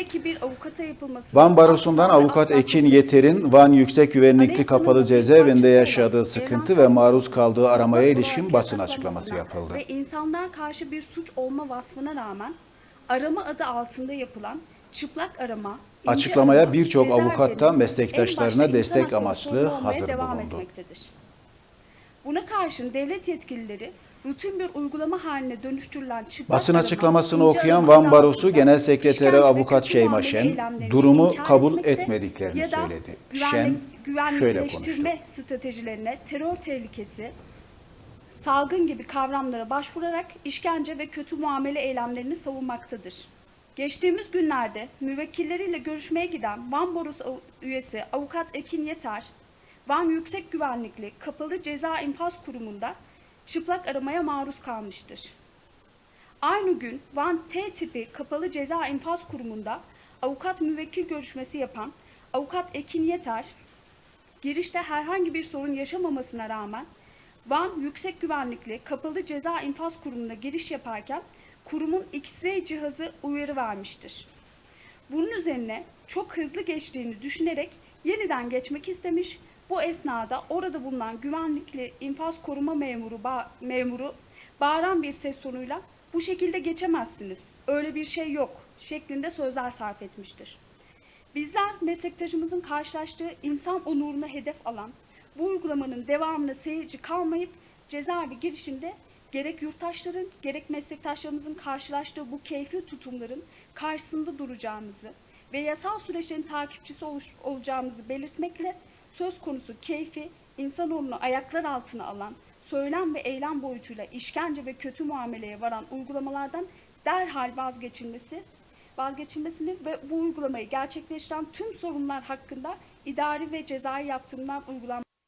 Hele ki bir avukata yapılması. Van Barosu'ndan avukat Ekin Yeter'in Van Yüksek Güvenlikli Kapalı Cezaevinde yaşadığı sıkıntı ve maruz kaldığı aramaya ilişkin basın açıklaması yapıldı. Ve insanlığa karşı bir suç olma vasfına rağmen arama adı altında yapılan çıplak arama, Açıklamaya birçok cezaevlerinin avukat da en meslektaşlarına destek amaçlı hazır bulundu. Buna karşın devlet yetkilileri rutin bir uygulama haline dönüştürülen çıplak Basın açıklamasını okuyan Van Barosu Genel Sekreteri Avukat Şeyma Şen durumu kabul etmediklerini söyledi. Şen şöyle konuştu. stratejilerine, terör tehlikesi, salgın gibi kavramlara başvurarak işkence ve kötü muamele eylemlerini savunmaktadır. Geçtiğimiz günlerde müvekkilleriyle görüşmeye giden Van Boros av- üyesi avukat Ekin Yeter, Van Yüksek Güvenlikli Kapalı Ceza İnfaz Kurumu'nda çıplak aramaya maruz kalmıştır. Aynı gün Van T tipi kapalı ceza infaz kurumunda avukat müvekkil görüşmesi yapan avukat Ekin Yeter, girişte herhangi bir sorun yaşamamasına rağmen Van Yüksek Güvenlikli Kapalı Ceza İnfaz Kurumu'na giriş yaparken kurumun X-ray cihazı uyarı vermiştir. Bunun üzerine çok hızlı geçtiğini düşünerek yeniden geçmek istemiş. Bu esnada orada bulunan güvenlikli infaz koruma memuru, ba- memuru bağıran bir ses tonuyla bu şekilde geçemezsiniz, öyle bir şey yok şeklinde sözler sarf etmiştir. Bizler meslektaşımızın karşılaştığı insan onuruna hedef alan bu uygulamanın devamına seyirci kalmayıp cezaevi girişinde gerek yurttaşların gerek meslektaşlarımızın karşılaştığı bu keyfi tutumların karşısında duracağımızı ve yasal süreçlerin takipçisi oluş- olacağımızı belirtmekle söz konusu keyfi insanoğlunu ayaklar altına alan söylem ve eylem boyutuyla işkence ve kötü muameleye varan uygulamalardan derhal vazgeçilmesi vazgeçilmesini ve bu uygulamayı gerçekleştiren tüm sorunlar hakkında idari ve cezai yaptırımlar uygulanması